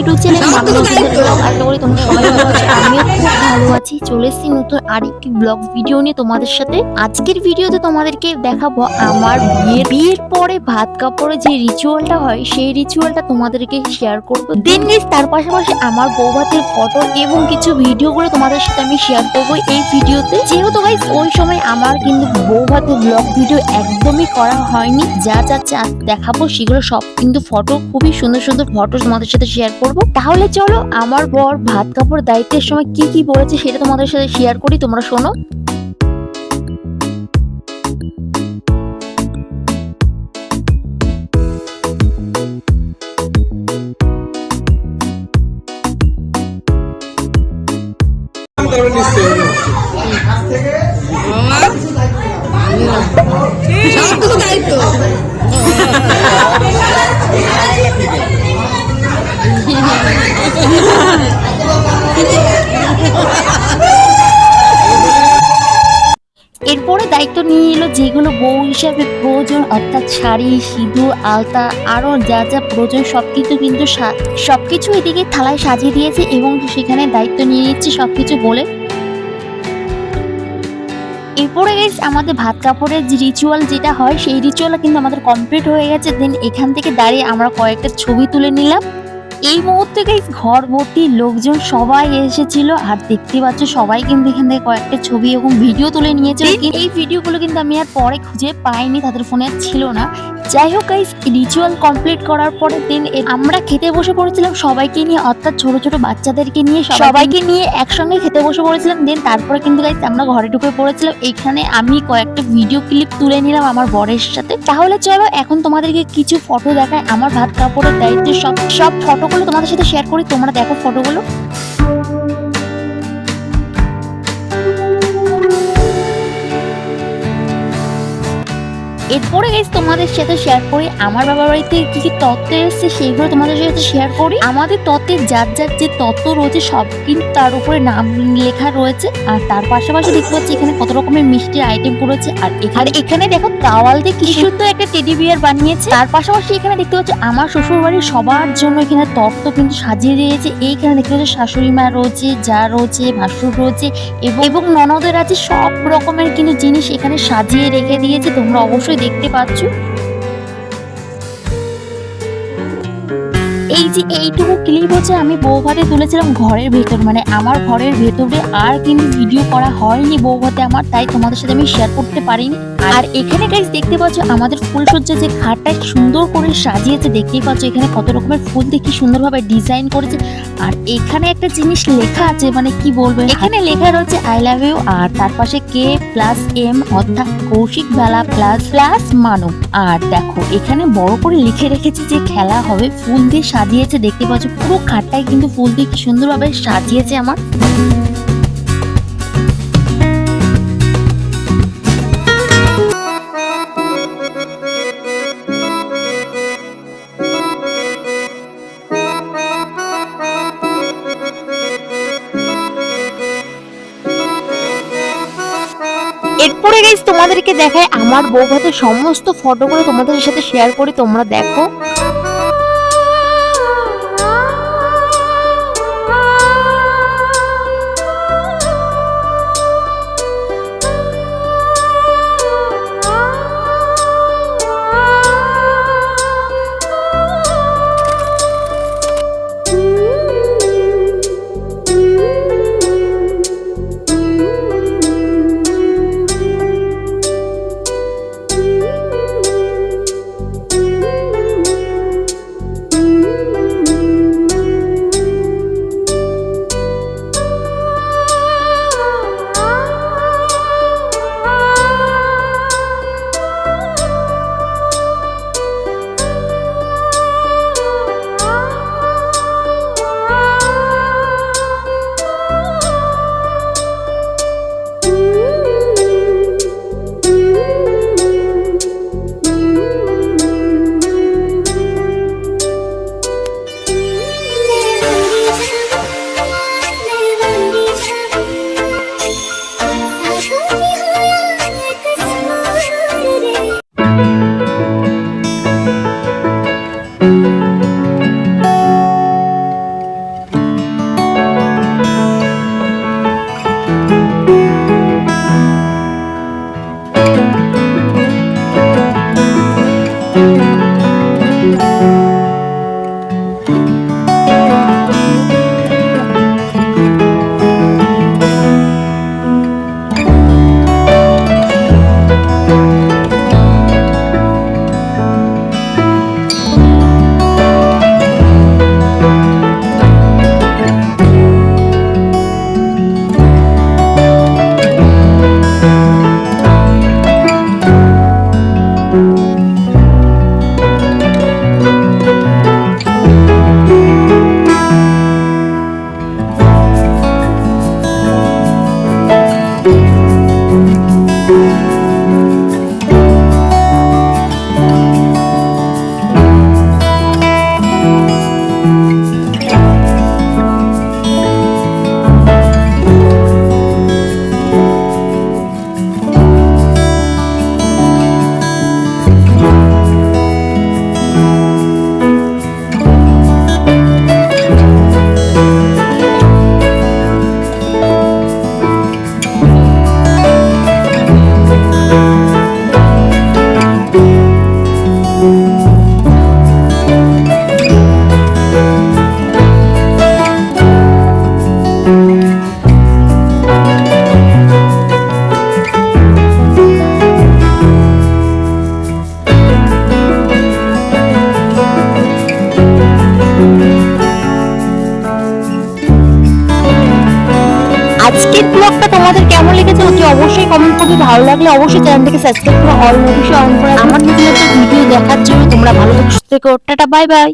YouTube channel আশা করি তোমরা সবাই ভালো আছো। আছি, চলে এসেছি নতুন আরেকটি ব্লগ ভিডিও নিয়ে তোমাদের সাথে। আজকের ভিডিওতে তোমাদেরকে দেখাবো আমার বিয়ের বিয়ের পরে ভাত কাপড়ে যে রিচুয়ালটা হয়, সেই রিচুয়ালটা তোমাদেরকে শেয়ার করব। দেন তার পাশাপাশি আমার বউ ভাতের ফটো এবং কিছু ভিডিওগুলো তোমাদের সাথে আমি শেয়ার করব এই ভিডিওতে যেহেতু ভাই ওই সময় আমার কিন্তু বউ ভাতের ব্লগ ভিডিও একদমই করা হয়নি। যা যা চা দেখাবো, সেগুলো সব কিন্তু ফটো খুবই সুন্দর সুন্দর ফটো তোমাদের সাথে শেয়ার করব। তাহলে চলো, আমার বর ভাত কাপড় দায়িত্বের সময় কি কি বলেছে সেটা তোমাদের সাথে শেয়ার করি তোমরা শোনো। দায়িত্ব নিয়ে এলো যেগুলো বউ হিসাবে প্রয়োজন, অর্থাৎ শাড়ি, সিঁদুর, আলতা আরও যা যা প্রয়োজন সব কিছু কিন্তু সা- কিছু এদিকে থালায় সাজিয়ে দিয়েছে এবং সেখানে দায়িত্ব নিয়ে নিচ্ছে সব কিছু বলে। এরপরে গেছে আমাদের ভাত কাপড়ের যে রিচুয়াল যেটা হয়, সেই রিচুয়াল কিন্তু আমাদের কমপ্লিট হয়ে গেছে। দেন এখান থেকে দাঁড়িয়ে আমরা কয়েকটা ছবি তুলে নিলাম। এই মুহূর্তে গাইস ঘর ভর্তি লোকজন সবাই এসেছিল। আর দেখতে পাচ্ছ সবাই কিন্তু এখান থেকে কয়েকটা ছবি এবং ভিডিও তুলে নিয়েছে। এই ভিডিওগুলো কিন্তু আমি আর পরে খুঁজে পাইনি তাদের ফোনে ছিল না। যাই হোক গাইস রিচুয়াল কমপ্লিট করার পরে দিন আমরা খেতে বসে পড়েছিলাম সবাইকে নিয়ে অর্থাৎ ছোট ছোট বাচ্চাদেরকে নিয়ে সবাইকে নিয়ে একসঙ্গে খেতে বসে পড়েছিলাম। দেন তারপরে কিন্তু গাইস আমরা ঘরে ঢুকে পড়েছিলাম। এখানে আমি কয়েকটা ভিডিও ক্লিপ তুলে নিলাম আমার বরের সাথে। তাহলে চলো এখন তোমাদেরকে কিছু ফটো দেখায় আমার ভাত কাপড়ের দায়িত্ব সব সব ফটোগুলো তোমাদের সাথে শেয়ার করি তোমরা দেখো ফটোগুলো এরপরে গাইস তোমাদের সাথে শেয়ার করি। আমার বাবার বাড়িতে কি কি তত্ত্ব এসেছে সেইগুলো তোমাদের সাথে শেয়ার করি। আমাদের তত্ত্বের যার যার যে তত্ত্ব রয়েছে সব কিন্তু তার উপরে নাম লেখা রয়েছে। আর তার পাশাপাশি দেখতে পাচ্ছি এখানে কত রকমের মিষ্টির আইটেম রয়েছে আর এখানে এখানে দেখো তাওয়াল দিয়ে কি সুন্দর একটা টেডি বিয়ার বানিয়েছে। তার পাশাপাশি এখানে দেখতে পাচ্ছি আমার শ্বশুর বাড়ির সবার জন্য এখানে তত্ত্ব কিন্তু সাজিয়ে দিয়েছে। এইখানে দেখতে পাচ্ছি শাশুড়ি মা রয়েছে যা রয়েছে ভাসুর রয়েছে এবং এবং ননদের আছে সব রকমের কিন্তু জিনিস এখানে সাজিয়ে রেখে দিয়েছে। তোমরা অবশ্যই দেখতে পাচ্ছ? এই যে এইটুকু ক্লিপ হচ্ছে, আমি বৌভাতে তুলেছিলাম ঘরের ভেতর। মানে আমার ঘরের ভেতরে আর কিন্তু ভিডিও করা হয়নি বৌভাতে আমার, তাই তোমাদের সাথে আমি শেয়ার করতে পারিনি। আর এখানে গাইজ দেখতে পাচ্ছ আমাদের ফুলসজ্জা যে খাটটা সুন্দর করে সাজিয়েছে, দেখতেই পাচ্ছ এখানে কত রকমের ফুল কি সুন্দরভাবে ডিজাইন করেছে। আর এখানে একটা জিনিস লেখা আছে মানে কি বলব, এখানে লেখা রয়েছে আই লাভ ইউ আর তার পাশে কে প্লাস এম অর্থাৎ কৌশিক বেলা প্লাস প্লাস মানব আর দেখো, এখানে বড় করে লিখে রেখেছে যে খেলা হবে, ফুল দিয়ে সাজিয়েছে, দেখতে পাচ্ছ পুরো খাটটাই কিন্তু ফুল দিয়ে কি সুন্দরভাবে সাজিয়েছে আমার। তোমাদেরকে দেখায় আমার বউ ভাতের সমস্ত ফটোগুলো তোমাদের সাথে শেয়ার করি তোমরা দেখো। তোমাদের কেমন লেগেছে অতি অবশ্যই কমেন্ট করবে। ভালো লাগলে অবশ্যই চ্যানেলটিকে সাবস্ক্রাইব করে অল নোটিফিকেশন অন করে আমার নতুন নতুন ভিডিও দেখার জন্য তোমরা ভালো থেকো টাটা বাই বাই